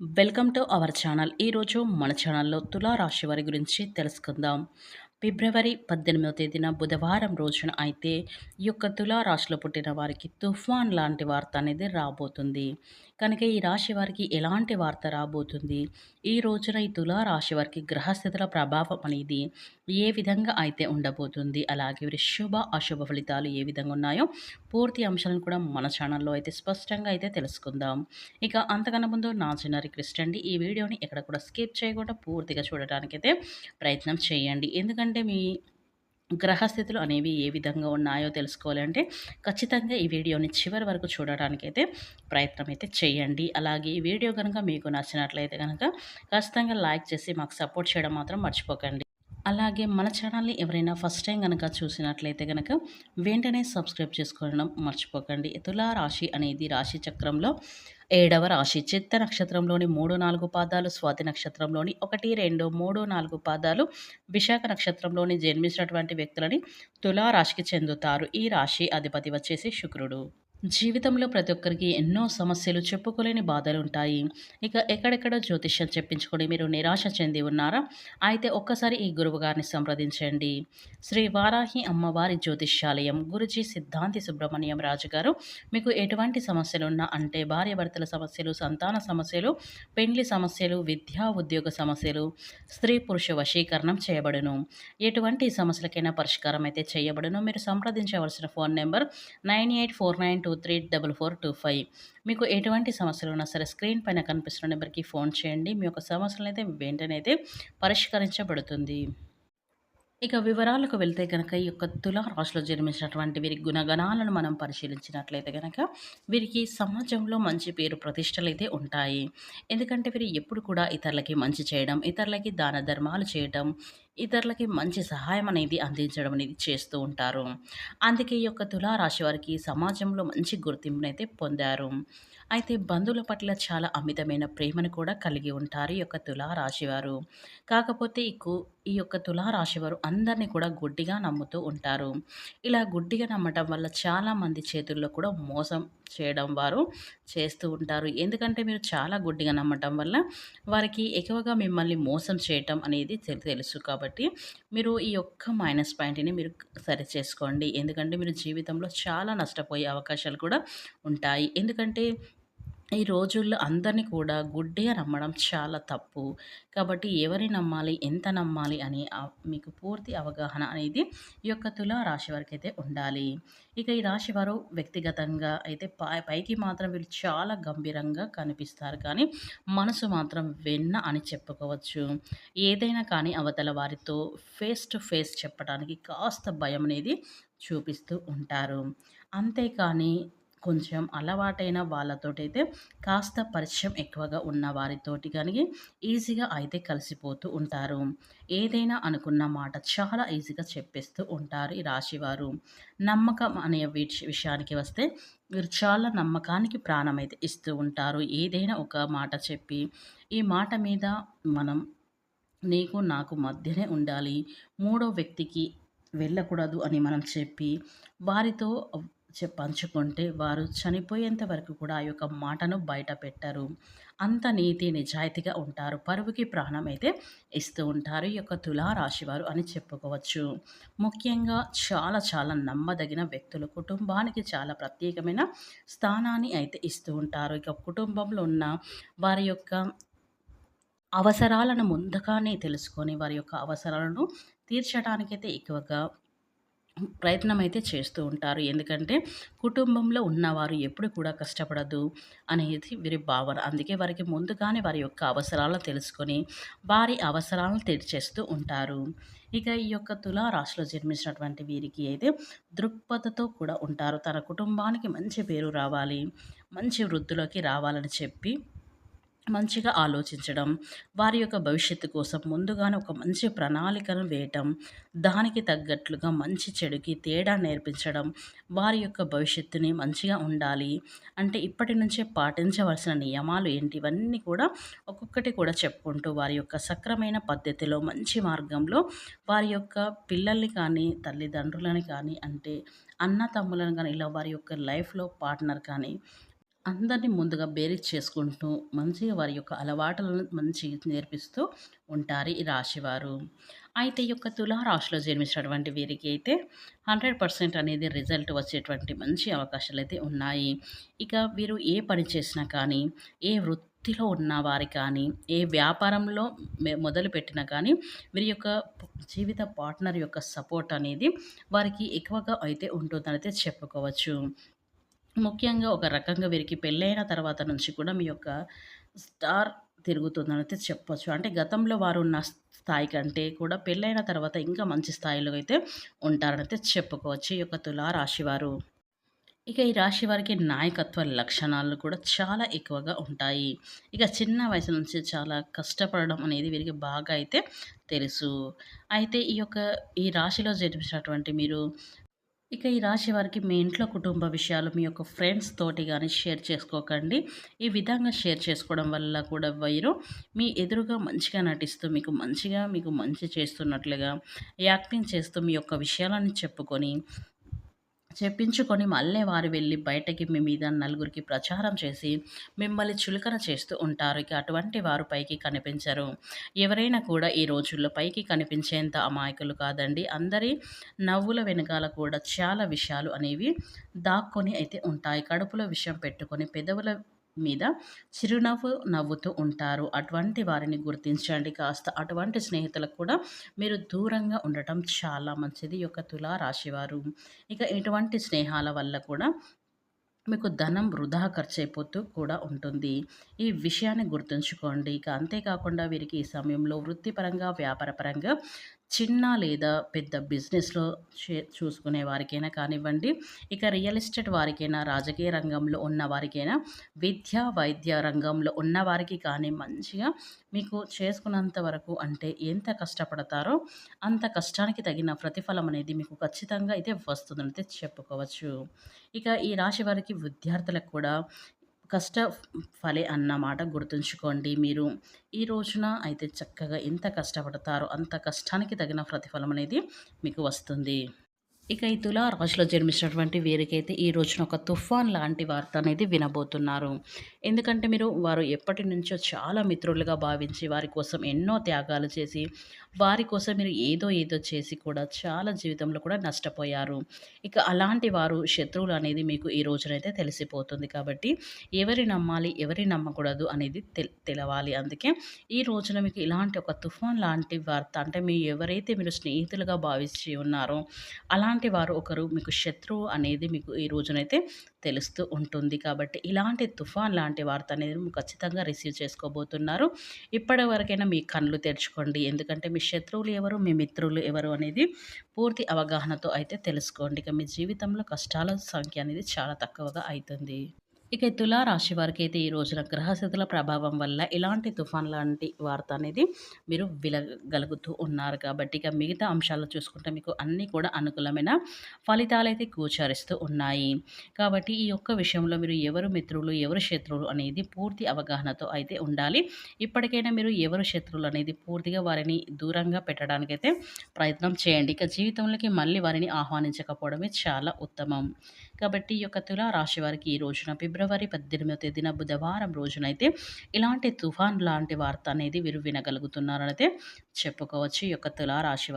Welcome to our channel. ఈరోజు మన ఛానల్లో తులారాశి వారి గురించి తెలుసుకుందాం. ఫిబ్రవరి పద్దెనిమిదవ తేదీన బుధవారం రోజున అయితే ఈ యొక్క తులారాశిలో పుట్టిన వారికి తుఫాన్ లాంటి వార్త అనేది రాబోతుంది. కనుక ఈ రాశి వారికి ఎలాంటి వార్త రాబోతుంది? ఈ రోజున ఈ తులారాశి వారికి గ్రహస్థితుల ప్రభావం అనేది ఏ విధంగా అయితే ఉండబోతుంది? అలాగే వీరి శుభ అశుభ ఫలితాలు ఏ విధంగా ఉన్నాయో పూర్తి అంశాలను కూడా మన ఛానల్లో అయితే స్పష్టంగా అయితే తెలుసుకుందాం. ఇక అంతకన్నా ముందు నా చిన్న రిక్వెస్ట్ అండి ఈ వీడియోని ఎక్కడ కూడా స్కిప్ చేయకుండా పూర్తిగా చూడటానికైతే ప్రయత్నం చేయండి. ఎందుకంటే అంటే మీ గ్రహస్థితులు అనేవి ఏ విధంగా ఉన్నాయో తెలుసుకోవాలంటే ఖచ్చితంగా ఈ వీడియోని చివరి వరకు చూడడానికైతే ప్రయత్నం అయితే చేయండి. అలాగే ఈ వీడియో కనుక మీకు నచ్చినట్లయితే కనుక ఖచ్చితంగా లైక్ చేసి మాకు సపోర్ట్ చేయడం మాత్రం మర్చిపోకండి. అలాగే మన ఛానల్ని ఎవరైనా ఫస్ట్ టైం కనుక చూసినట్లయితే కనుక వెంటనే సబ్స్క్రైబ్ చేసుకోవడం మర్చిపోకండి. తులా రాశి అనేది రాశి చక్రంలో ఏడవ రాశి. చిత్త నక్షత్రంలోని మూడు నాలుగు పాదాలు స్వాతి నక్షత్రంలోని ఒకటి రెండు మూడు నాలుగు పాదాలు విశాఖ నక్షత్రంలోని జన్మించినటువంటి వ్యక్తులని తులా రాశికి చెందుతారు. ఈ రాశి అధిపతి వచ్చేసి శుక్రుడు. జీవితంలో ప్రతి ఒక్కరికి ఎన్నో సమస్యలు చెప్పుకోలేని బాధలు ఉంటాయి. ఇక ఎక్కడెక్కడ జ్యోతిష్యం చెప్పించుకొని మీరు నిరాశ చెంది ఉన్నారా? అయితే ఒక్కసారి ఈ గురువు గారిని సంప్రదించండి. శ్రీ వారాహి అమ్మవారి జ్యోతిష్యాలయం గురుజీ సిద్ధాంతి సుబ్రహ్మణ్యం రాజు గారు మీకు ఎటువంటి సమస్యలు ఉన్నా అంటే భార్యాభర్తల సమస్యలు సంతాన సమస్యలు పెండ్లి సమస్యలు విద్యా ఉద్యోగ సమస్యలు స్త్రీ పురుష వశీకరణం చేయబడును. ఎటువంటి సమస్యలకైనా పరిష్కారం అయితే చేయబడును. మీరు సంప్రదించవలసిన phone number nine eight four nine two three double four two five. మీకు ఎటువంటి సమస్యలు ఉన్నా సరే స్క్రీన్ పైన కనిపిస్తున్న నెంబర్కి ఫోన్ చేయండి. మీ యొక్క సమస్యలను అయితే వెంటనే అయితే పరిష్కరించబడుతుంది. ఇక వివరాలకు వెళ్తే కనుక ఈ యొక్క తులా రాశిలో జన్మించినటువంటి వీరి గుణగణాలను మనం పరిశీలించినట్లయితే కనుక వీరికి సమాజంలో మంచి పేరు ప్రతిష్టలు అయితే ఉంటాయి. ఎందుకంటే వీరు ఎప్పుడు కూడా ఇతరులకి మంచి చేయడం ఇతరులకి దాన ధర్మాలు చేయడం ఇతరులకి మంచి సహాయం అనేది అందించడం అనేది చేస్తూ ఉంటారు. అందుకే ఈ యొక్క తులారాశి వారికి సమాజంలో మంచి గుర్తింపునైతే పొందారు. అయితే బంధువుల పట్ల చాలా అమితమైన ప్రేమను కూడా కలిగి ఉంటారు ఈ యొక్క తులారాశి వారు. కాకపోతే ఈ ఈ యొక్క తులారాశి వారు అందరినీ కూడా గుడ్డిగా నమ్ముతూ ఉంటారు. ఇలా గుడ్డిగా నమ్మటం వల్ల చాలామంది చేతుల్లో కూడా మోసం చేయడం వారు చేస్తూ ఉంటారు. ఎందుకంటే మీరు చాలా గుడ్డిగా నమ్మటం వల్ల వారికి ఎక్కువగా మిమ్మల్ని మోసం చేయటం అనేది తెలుసు కాబట్టి కాబట్టి మీరు ఈ యొక్క మైనస్ పాయింట్ని మీరు సరి చేసుకోండి. ఎందుకంటే మీరు జీవితంలో చాలా నష్టపోయే అవకాశాలు కూడా ఉంటాయి. ఎందుకంటే ఈ రోజుల్లో అందరినీ కూడా గుడ్డిగా నమ్మడం చాలా తప్పు. కాబట్టి ఎవరిని నమ్మాలి ఎంత నమ్మాలి అని మీకు పూర్తి అవగాహన అనేది ఈ యొక్క తులా రాశి వారికి అయితే ఉండాలి. ఇక ఈ రాశి వారు వ్యక్తిగతంగా అయితే పై పైకి మాత్రం వీళ్ళు చాలా గంభీరంగా కనిపిస్తారు. కానీ మనసు మాత్రం వెన్న అని చెప్పుకోవచ్చు. ఏదైనా కానీ అవతల వారితో ఫేస్ టు ఫేస్ చెప్పడానికి కాస్త భయం అనేది చూపిస్తూ ఉంటారు. అంతేకాని కొంచెం అలవాటైన వాళ్ళతోటైతే కాస్త పరిచయం ఎక్కువగా ఉన్న వారితోటి కానీ ఈజీగా అయితే కలిసిపోతూ ఉంటారు. ఏదైనా అనుకున్న మాట చాలా ఈజీగా చెప్పేస్తూ ఉంటారు ఈ రాశివారు. నమ్మకం అనే విషయానికి వస్తే వీరు చాలా నమ్మకానికి ప్రాణం అయితే ఇస్తూ ఉంటారు. ఏదైనా ఒక మాట చెప్పి ఈ మాట మీద మనం నీకు నాకు మధ్యనే ఉండాలి. మూడో వ్యక్తికి వెళ్ళకూడదు అని మనం చెప్పి వారితో పంచుకుంటే వారు చనిపోయేంత వరకు కూడా ఆ యొక్క మాటను బయట పెట్టరు. అంత నీతి నిజాయితీగా ఉంటారు. పరువుకి ప్రాణం అయితే ఇస్తూ ఉంటారు. ఈ యొక్క తులారాశివారు అని చెప్పుకోవచ్చు. ముఖ్యంగా చాలా చాలా నమ్మదగిన వ్యక్తులు. కుటుంబానికి చాలా ప్రత్యేకమైన స్థానాన్ని అయితే ఇస్తూ ఉంటారు. ఇక కుటుంబంలో ఉన్న వారి యొక్క అవసరాలను ముందుగానే తెలుసుకొని వారి యొక్క అవసరాలను తీర్చడానికైతే ఎక్కువగా ప్రయత్నం అయితే చేస్తూ ఉంటారు. ఎందుకంటే కుటుంబంలో ఉన్నవారు ఎప్పుడు కూడా కష్టపడదు అనేది వీరి భావన. అందుకే వారికి ముందుగానే వారి యొక్క అవసరాలను తెలుసుకొని వారి అవసరాలను తీర్చేస్తూ ఉంటారు. ఇక ఈ యొక్క తులా రాశిలో జన్మించినటువంటి వీరికి అయితే దృక్పథతో కూడా ఉంటారు. తన కుటుంబానికి మంచి పేరు రావాలి మంచి వృద్ధిలోకి రావాలని చెప్పి మంచిగా ఆలోచించడం వారి యొక్క భవిష్యత్తు కోసం ముందుగానే ఒక మంచి ప్రణాళికను వేయటం దానికి తగ్గట్లుగా మంచి చెడుకి తేడా నేర్పించడం వారి యొక్క భవిష్యత్తుని మంచిగా ఉండాలి. అంటే ఇప్పటి నుంచే పాటించవలసిన నియమాలు ఏంటి? ఇవన్నీ కూడా ఒక్కొక్కటి కూడా చెప్పుకుంటూ వారి యొక్క సక్రమైన పద్ధతిలో మంచి మార్గంలో వారి యొక్క పిల్లల్ని కానీ తల్లిదండ్రులని కానీ అంటే అన్న తమ్ములను కానీ ఇలా వారి యొక్క లైఫ్లో పార్ట్నర్ కానీ అందరిని ముందుగా బేరీజ్ చేసుకుంటూ మంచిగా వారి యొక్క అలవాటులను మంచి నేర్పిస్తూ ఉంటారు ఈ రాశివారు. అయితే ఈ యొక్క తులారాశిలో జన్మించినటువంటి వీరికి అయితే హండ్రెడ్ పర్సెంట్ అనేది రిజల్ట్ వచ్చేటువంటి మంచి అవకాశాలు అయితే ఉన్నాయి. ఇక వీరు ఏ పని చేసినా కానీ ఏ వృత్తిలో ఉన్న వారి కానీ ఏ వ్యాపారంలో మొదలు పెట్టినా కానీ వీరి యొక్క జీవిత పార్ట్నర్ యొక్క సపోర్ట్ అనేది వారికి ఎక్కువగా అయితే ఉంటుందని అయితే చెప్పుకోవచ్చు. ముఖ్యంగా ఒక రకంగా వీరికి పెళ్ళైన తర్వాత నుంచి కూడా మీ యొక్క స్టార్ తిరుగుతుందనైతే అయితే చెప్పొచ్చు. అంటే గతంలో వారు ఉన్న స్థాయి కంటే కూడా పెళ్ళైన తర్వాత ఇంకా మంచి స్థాయిలో అయితే ఉంటారనైతే చెప్పుకోవచ్చు. ఈ యొక్క తులా రాశివారు ఇక ఈ రాశి వారికి నాయకత్వ లక్షణాలు కూడా చాలా ఎక్కువగా ఉంటాయి. ఇక చిన్న వయసు నుంచి చాలా కష్టపడడం అనేది వీరికి బాగా అయితే తెలుసు. అయితే ఈ యొక్క ఈ రాశిలో జన్మించినటువంటి మీరు ఇక ఈ రాశి వారికి మీ ఇంట్లో కుటుంబ విషయాలు మీ యొక్క ఫ్రెండ్స్ తోటి కానీ షేర్ చేసుకోకండి. ఈ విధంగా షేర్ చేసుకోవడం వల్ల కూడా వైరు మీ ఎదురుగా మంచిగా నటిస్తూ మీకు మంచిగా మీకు మంచి చేస్తున్నట్లుగా యాక్టింగ్ చేస్తూ మీ యొక్క విషయాలను చెప్పుకొని చెప్పించుకొని మళ్ళీ వారు వెళ్ళి బయటకి మీ మీద నలుగురికి ప్రచారం చేసి మిమ్మల్ని చులకన చేస్తూ ఉంటారు. ఇక అటువంటి వారు పైకి కనిపించరు. ఎవరైనా కూడా ఈ రోజుల్లో పైకి కనిపించేంత అమాయకులు కాదండి. అందరి నవ్వుల వెనకాల కూడా చాలా విషయాలు అనేవి దాక్కొని అయితే ఉంటాయి. కడుపులో విషయం పెట్టుకొని పెదవుల మీద చిరునవ్వు నవ్వుతూ ఉంటారు. అటువంటి వారిని గుర్తించండి. కాస్త అటువంటి స్నేహితులకు కూడా మీరు దూరంగా ఉండటం చాలా మంచిది. యొక్క తులా రాశివారు ఇక ఇటువంటి స్నేహాల వల్ల కూడా మీకు ధనం వృధా ఖర్చు అయిపోతూ కూడా ఉంటుంది. ఈ విషయాన్ని గుర్తుంచుకోండి. ఇక అంతేకాకుండా వీరికి ఈ సమయంలో వృత్తిపరంగా వ్యాపారపరంగా చిన్న లేదా పెద్ద బిజినెస్లో చూసుకునే వారికైనా కానివ్వండి ఇక రియల్ ఎస్టేట్ వారికైనా రాజకీయ రంగంలో ఉన్న వారికైనా విద్య వైద్య రంగంలో ఉన్న వారికి కానీ మంచిగా మీకు చేసుకున్నంత వరకు అంటే ఎంత కష్టపడతారో అంత కష్టానికి తగిన ప్రతిఫలం అనేది మీకు ఖచ్చితంగా అయితే వస్తుందని చెప్పుకోవచ్చు. ఇక ఈ రాశి వారికి విద్యార్థులకు కూడా కష్ట ఫలే అన్నమాట గుర్తుంచుకోండి. మీరు ఈ రోజున అయితే చక్కగా ఎంత కష్టపడతారో అంత కష్టానికి తగిన ప్రతిఫలం అనేది మీకు వస్తుంది. ఇక ఈ తులా రాశిలో జన్మించినటువంటి వీరికైతే ఈ రోజున ఒక తుఫాన్ లాంటి వార్త అనేది వినబోతున్నారు. ఎందుకంటే మీరు వారు ఎప్పటి నుంచో చాలా మిత్రులుగా భావించి వారి కోసం ఎన్నో త్యాగాలు చేసి వారి కోసం మీరు ఏదో ఏదో చేసి కూడా చాలా జీవితంలో కూడా నష్టపోయారు. ఇక అలాంటి వారు శత్రువులు అనేది మీకు ఈ రోజునైతే తెలిసిపోతుంది కాబట్టి ఎవరి నమ్మాలి ఎవరి నమ్మకూడదు అనేది తెలవాలి. అందుకే ఈ రోజున మీకు ఇలాంటి ఒక తుఫాన్ లాంటి వార్త అంటే మీ ఎవరైతే మీరు స్నేహితులుగా భావించి ఉన్నారో అలాంటి వారు ఒకరు మీకు శత్రువు అనేది మీకు ఈ రోజునైతే తెలుస్తూ ఉంటుంది. కాబట్టి ఇలాంటి తుఫాన్ లాంటి వార్త అనేది ఖచ్చితంగా రిసీవ్ చేసుకోబోతున్నారు. ఇప్పటి వరకైనా మీ కళ్ళు తెరుచుకోండి. ఎందుకంటే మీ శత్రువులు ఎవరు? మీ మిత్రులు ఎవరు? అనేది పూర్తి అవగాహనతో అయితే తెలుసుకోండి. ఇక మీ జీవితంలో కష్టాల సంఖ్య అనేది చాలా తక్కువగా అవుతుంది. ఇక తులారాశి వారికి అయితే ఈ రోజున గ్రహస్థితుల ప్రభావం వల్ల ఇలాంటి తుఫాన్ లాంటి వార్త అనేది మీరు విలగలుగుతూ ఉన్నారు కాబట్టి ఇక మిగతా అంశాలు చూసుకుంటే మీకు అన్నీ కూడా అనుకూలమైన ఫలితాలు అయితే గోచరిస్తూ ఉన్నాయి. కాబట్టి ఈ యొక్క విషయంలో మీరు ఎవరు మిత్రులు ఎవరు శత్రువులు అనేది పూర్తి అవగాహనతో అయితే ఉండాలి. ఇప్పటికైనా మీరు ఎవరు శత్రువులు అనేది పూర్తిగా వారిని దూరంగా పెట్టడానికైతే ప్రయత్నం చేయండి. ఇక జీవితంలోకి మళ్ళీ వారిని ఆహ్వానించకపోవడమే చాలా ఉత్తమం. కాబట్టి ఈ యొక్క తులారాశి వారికి ఈ రోజున ఫిబ్రవరి పద్దెనిమిదవ తేదీన బుధవారం రోజునైతే ఇలాంటి తుఫాన్ లాంటి వార్త అనేది వీరు వినగలుగుతున్నారనైతే చెప్పుకోవచ్చు. ఈ యొక్క తులారాశి